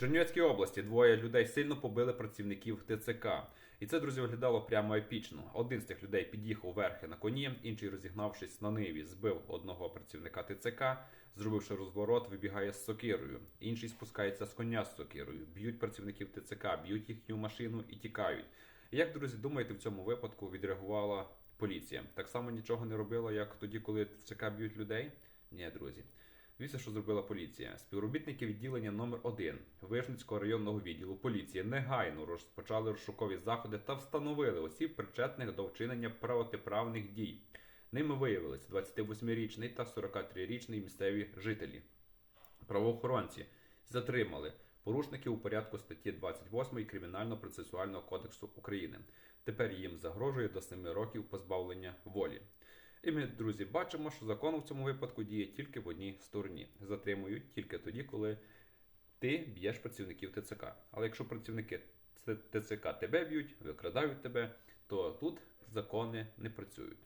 Чернівецькій області двоє людей сильно побили працівників ТЦК. І це, друзі, виглядало прямо епічно. Один з тих людей під'їхав верхи на коні, інший, розігнавшись на ниві, збив одного працівника ТЦК, зробивши розворот, вибігає з сокирою. Інший спускається з коня з сокирою, б'ють працівників ТЦК, б'ють їхню машину і тікають. І Як, друзі, думаєте, в цьому випадку відреагувала поліція? Так само нічого не робила, як тоді, коли ТЦК б'ють людей? Ні, друзі. Дивіться, що зробила поліція. Співробітники відділення номер 1 Вижницького районного відділу поліції негайно розпочали розшукові заходи та встановили осіб, причетних до вчинення протиправних дій. Ними виявилися 28-річний та 43-річний місцеві жителі. Правоохоронці затримали порушників у порядку статті 28 Кримінально-процесуального кодексу України. Тепер їм загрожує до 7 років позбавлення волі. І ми, друзі, бачимо, що закон в цьому випадку діє тільки в одній стороні. Затримують тільки тоді, коли ти б'єш працівників ТЦК. Але якщо працівники ТЦК тебе б'ють, викрадають тебе, то тут закони не працюють.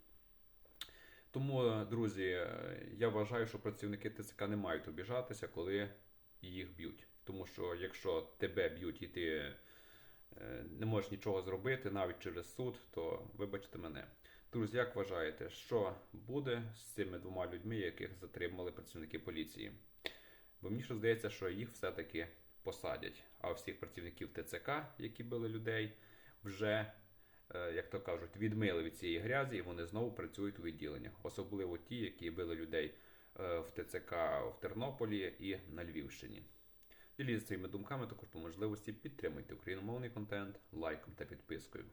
Тому, друзі, я вважаю, що працівники ТЦК не мають обіжатися, коли їх б'ють. Тому що якщо тебе б'ють і ти не можеш нічого зробити навіть через суд, то вибачте мене. Друзі, як вважаєте, що буде з цими двома людьми, яких затримали працівники поліції? Бо мені що здається, що їх все-таки посадять. А всіх працівників ТЦК, які били людей, вже, е, як то кажуть, відмили від цієї грязі, і вони знову працюють у відділеннях. Особливо ті, які били людей е, в ТЦК в Тернополі і на Львівщині. Діліться своїми думками також по можливості підтримуйте україномовний контент лайком та підпискою.